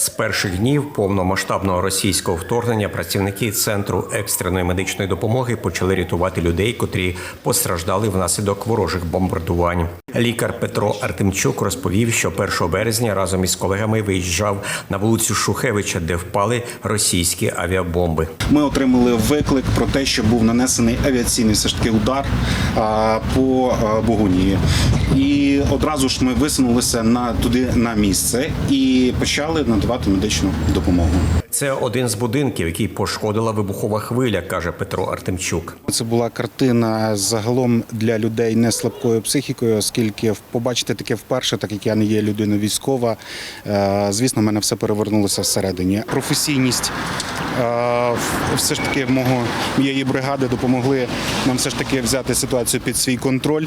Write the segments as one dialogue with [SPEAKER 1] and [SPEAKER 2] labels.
[SPEAKER 1] З перших днів повномасштабного російського вторгнення працівники центру екстреної медичної допомоги почали рятувати людей, котрі постраждали внаслідок ворожих бомбардувань. Лікар Петро Артемчук розповів, що 1 березня разом із колегами виїжджав на вулицю Шухевича, де впали російські авіабомби.
[SPEAKER 2] Ми отримали виклик про те, що був нанесений авіаційний все ж таки удар по а, Богунії. І одразу ж ми висунулися на туди на місце і почали надавати медичну допомогу.
[SPEAKER 1] Це один з будинків, який пошкодила вибухова хвиля, каже Петро Артемчук.
[SPEAKER 2] Це була картина загалом для людей не слабкою психікою, оскільки побачити таке вперше, так як я не є людина військова. е, Звісно, в мене все перевернулося всередині. Професійність е, все ж таки мого моєї бригади допомогли нам все ж таки взяти ситуацію під свій контроль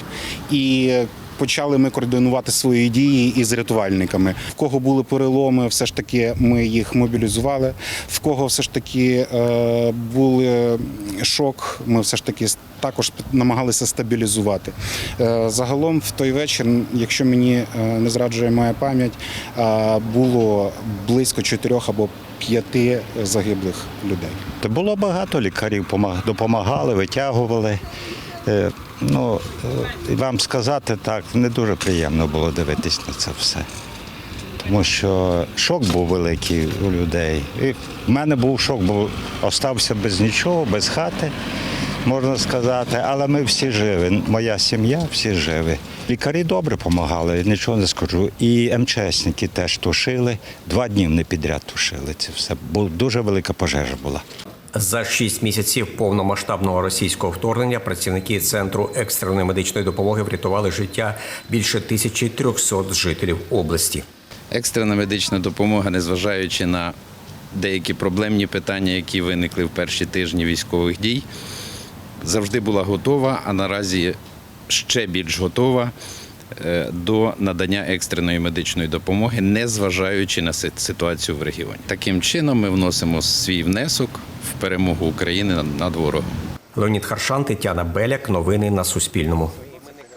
[SPEAKER 2] і. Почали ми координувати свої дії із рятувальниками. В кого були переломи, все ж таки ми їх мобілізували. В кого все ж таки е, були шок, ми все ж таки також намагалися стабілізувати. Е, загалом в той вечір, якщо мені е, не зраджує моя пам'ять, е, було близько чотирьох або п'яти загиблих людей.
[SPEAKER 3] Було багато лікарів, допомагали, витягували. Е, Ну, е, вам сказати так, не дуже приємно було дивитись на це все. Тому що шок був великий у людей. І в мене був шок, бо остався без нічого, без хати, можна сказати. Але ми всі живі. Моя сім'я всі живі. Лікарі добре допомагали, нічого не скажу. І МЧСники теж тушили. Два дні не підряд тушили це все. Бо дуже велика пожежа була.
[SPEAKER 1] За шість місяців повномасштабного російського вторгнення працівники центру екстреної медичної допомоги врятували життя більше 1300 жителів області.
[SPEAKER 4] Екстрена медична допомога, незважаючи на деякі проблемні питання, які виникли в перші тижні військових дій, завжди була готова, а наразі ще більш готова е, до надання екстреної медичної допомоги, незважаючи на ситуацію в регіоні. Таким чином ми вносимо свій внесок в перемогу України над- ворогом.
[SPEAKER 1] Леонід Харшан, Тетяна Беляк. Новини на Суспільному.